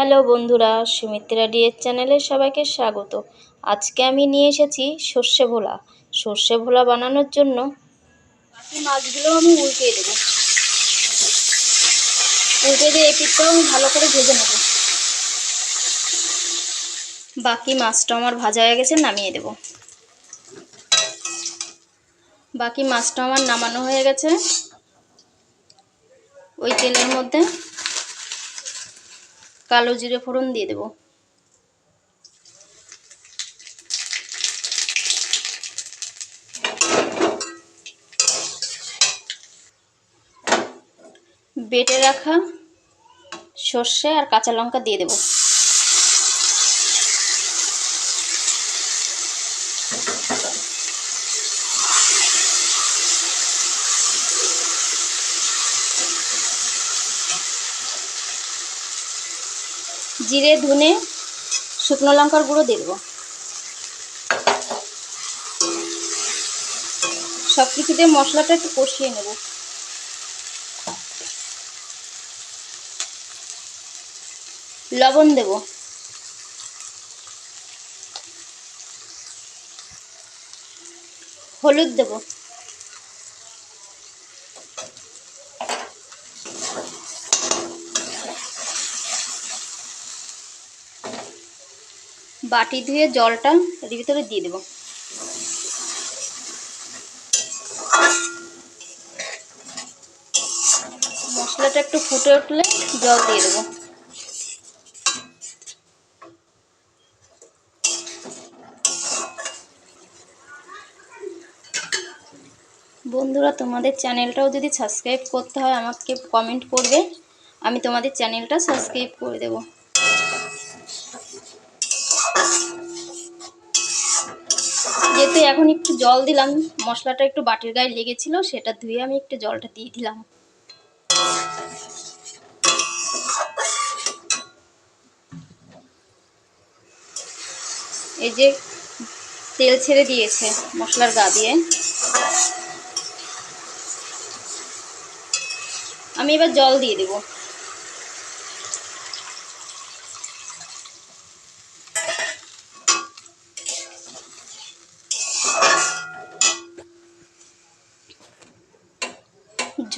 Hello বন্ধুরা, সুমিত্রা ডিএর চ্যানেলে সবাইকে স্বাগত। আজকে আমি নিয়ে এসেছি সর্ষে ভোলা। সর্ষে ভোলা বানানোর জন্য বাকি মাছগুলো আমি উল্টিয়ে দেবো। উল্টে দিয়ে এপিটটাও আমি ভালো করে ভেজে নেব। বাকি মাছটা আমার ভাজা হয়ে গেছে, নামিয়ে দেব। বাকি মাছটা আমার নামানো হয়ে গেছে। ওই তেলের মধ্যে কালো জিরে ফোড়ন দিয়ে দেব। বেটে রাখা সর্ষে আর কাঁচা লঙ্কা দিয়ে দেব। জিরে, ধনে, শুকনো লঙ্কার গুঁড়ো দিয়ে দেবো। সব কিছু দিয়ে মশলাটা একটু কষিয়ে নেব। লবণ দেব। হলুদ দেব। বাটি ধুয়ে জলটা এর ভিতরে দিয়ে দেব। মশলাটা একটু ফুটে উঠলে জল দিয়ে দেবো। বন্ধুরা, তোমাদের চ্যানেলটাও যদি সাবস্ক্রাইব করতে হয়, আমাকে কমেন্ট করবে। আমি তোমাদের চ্যানেলটা সাবস্ক্রাইব করে দেব। যেহেতু এখন একটু জল দিলাম। মশলাটা একটু বাটির গায়ে লেগেছিল, সেটা ধুয়ে আমি একটু জলটা দিয়ে দিলাম। এই যে তেল ছেড়ে দিয়েছে মশলার গা দিয়ে। আমি এবার জল দিয়ে দেব।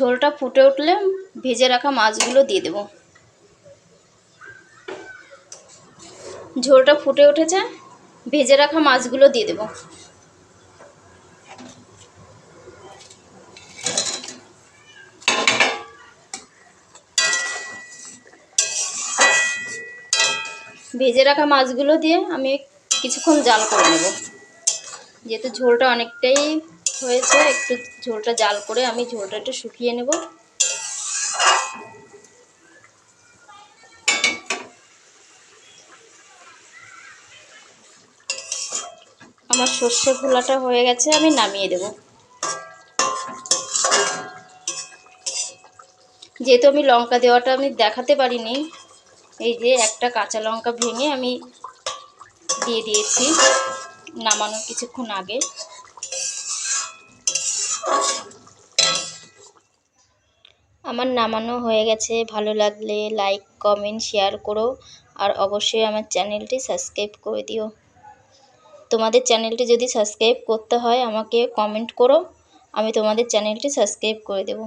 ঝোলটা ফুটে উঠলে ভেজে রাখা মাছগুলো দিয়ে দেব। ঝোলটা ফুটে উঠেছে, ভেজে রাখা মাছগুলো দিয়ে দেব। ভেজে রাখা মাছগুলো দিয়ে আমি কিছুক্ষণ জাল করে নেব, যেহেতু ঝোলটা অনেকটাই হয়েছে, একটু ঝোলটা জাল করে আমি ঝোলটা একটু শুকিয়ে নেব। আমার সর্ষে খোলাটা হয়ে গেছে, আমি নামিয়ে দেব। যেহেতু আমি লঙ্কা দেওয়াটা আমি দেখাতে পারিনি, এই যে একটা কাঁচা লঙ্কা ভেঙে আমি দিয়ে দিয়েছি নামানোর কিছুক্ষণ আগে। আমার নামানো হয়ে গেছে। ভালো লাগলে লাইক কমেন্ট শেয়ার করো। আর অবশ্যই আমার চ্যানেলটি সাবস্ক্রাইব করে দিও। তোমাদের চ্যানেলটি যদি সাবস্ক্রাইব করতে হয়, আমাকে কমেন্ট করো। আমি তোমাদের চ্যানেলটি সাবস্ক্রাইব করে দেবো।